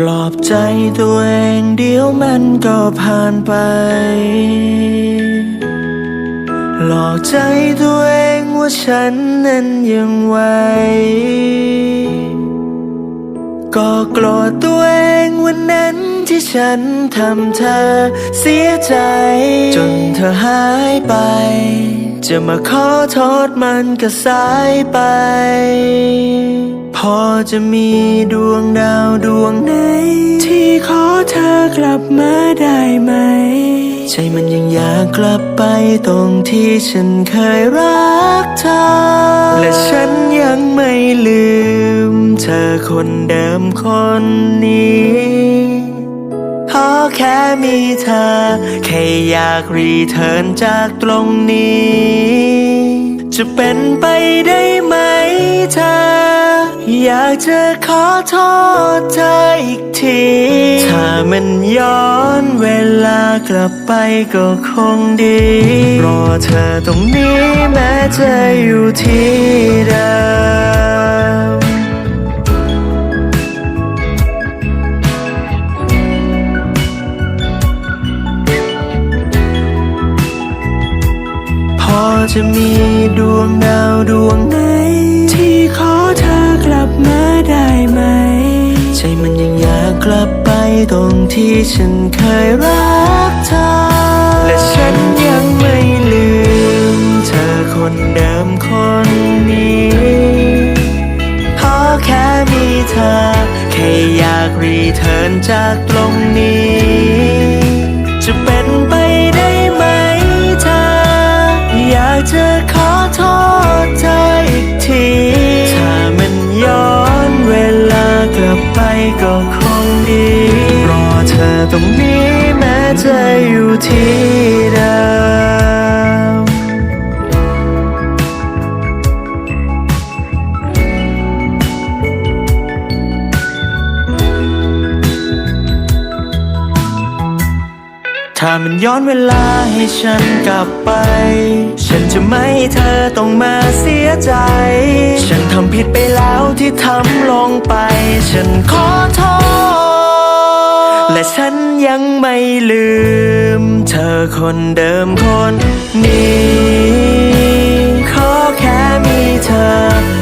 ปลอบใจตัวเองเดี๋ยวมันก็ผ่านไป หลอกใจตัวเองว่าฉันนั้นยังไหวก็โกรธตัวเองวันนั้นที่ฉันทำเธอเสียใจ จนเธอหายไป จะมาขอโทษมันก็สายไป พอจะมีดวงดาวดวงไหน ที่ขอเธอกลับมาได้ไหมใจมันยังอยากกลับไปตรงที่ฉันเคยรักเธอ และฉันยังไม่ลืม เธอคนเดิมคนนี้ขอแค่มีเธอ แค่อยากรีเทิร์นจากตรงนี้ จะเป็นไปได้ไหมเธอ อยากจะขอโทษเธออีกที ถ้ามันย้อนเวลากลับไปก็คงดี รอเธอตรงนี้แม้จะอยู่ที่เดิมพอจะมีดวงดาวดวงไหนที่ขอ ตรงที่ฉันเคยรักเธอ และฉันยังไม่ลืม เธอคนเดิมคนนี้ขอแค่มีเธอ แค่อยากรีเทิร์นจากตรงนี้ จอยู่ที่เดิมถ้ามันย้อนเวลาให้ฉันกลับไป ฉันจะไม่ให้เธอต้องมาเสียใจ ฉันทำผิดไปแล้วที่ทำลงไป ฉันขอโทษ ยังไม่ลืม เธอคนเดิมคนนี้ ขอแค่มีเธอ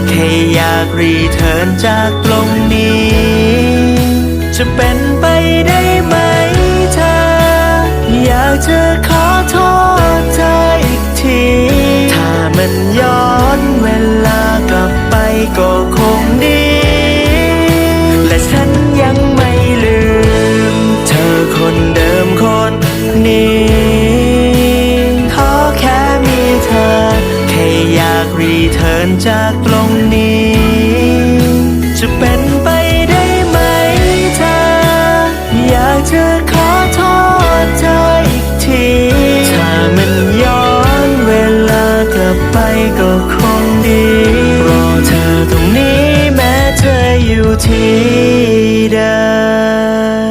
แค่อยากรีเทิร์นจากตรงนี้ จะเป็นไปได้ไหมากรีเทิร์นจากตรงนี้ จะเป็นไปได้ไหมเธอ อยากจะขอโทษเธออีกที ถ้ามันย้อนเวลากลับไปก็คงดี รอเธอตรงนี้แม้เธออยู่ที่เดิม